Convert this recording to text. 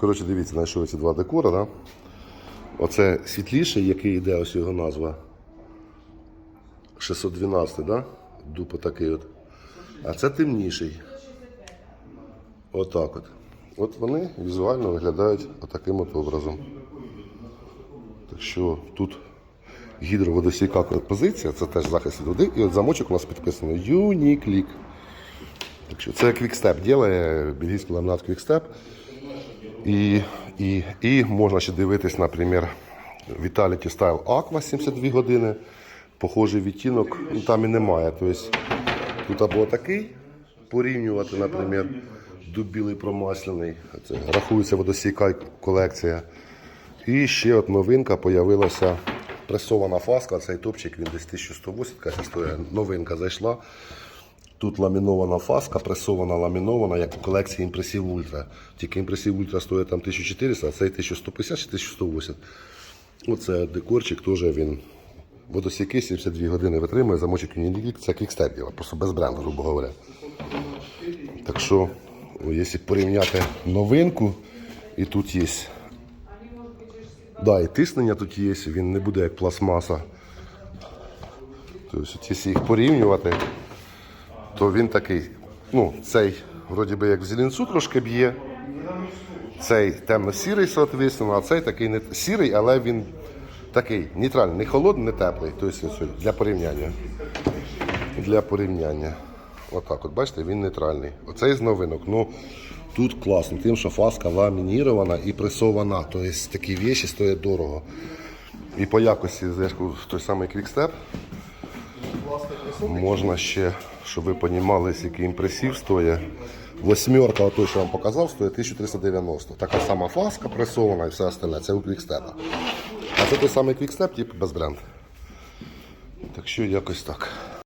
Коротше, дивіться, знайшов ці два декора, да? Оце світліший, який йде, ось його назва. 612, да? Дупа такий от. А це темніший. Отак от. От вони візуально виглядають отаким от образом. Так що тут гідроводосійка позиція, це теж захист від води. І от замочок у нас підписано Uniqlick. Так що це Quickstep ділає, бельгійський ламінат Quickstep. І, і, і можна ще дивитись, наприклад, Vitality Style Aqua 72 години. Похожий відтінок ну, там і немає. Тобто, тут або такий порівнювати, наприклад, дубілий промасляний. Це рахується водосійка колекція. І ще от новинка появилася пресована фаска. Цей топчик він десь 1180 стоїть. Новинка зайшла. Тут ламінована фаска, пресована ламінована, як у колекції імпресів Ультра. Тільки імпресів Ультра стоїть там 1400, а цей 1150 чи 1180. Оце декорчик теж він водосіки 72 години витримує, замочок Unilever, це квікстеп діла, просто без бренду, грубо говоря. Так що, якщо порівняти новинку, і тут є. Да, і тиснення тут є, він не буде як пластмаса. Тобто, якщо їх порівнювати, то він такий, ну, цей, вроді би, як в зеленцу трошки б'є. Цей темно-сірий, соответственно, а цей такий не сірий, але він такий нейтральний, не холодний, не теплий. Тобто для порівняння. Для порівняння. Отак, от бачите, він нейтральний. Оцей з новинок. Ну тут класно, тим, що фаска ламінірована і пресована. Тобто такі віші стоять дорого. І по якості, той самий квікстеп. Можна ще, щоб ви розуміли, який імпресів стоїть. Восьмерка, той, що я вам показав, стоїть 1390. Така сама фаска пресована і все остальне. Це у квікстепа. А це той самий квікстеп, типу без бренд. Так що якось так.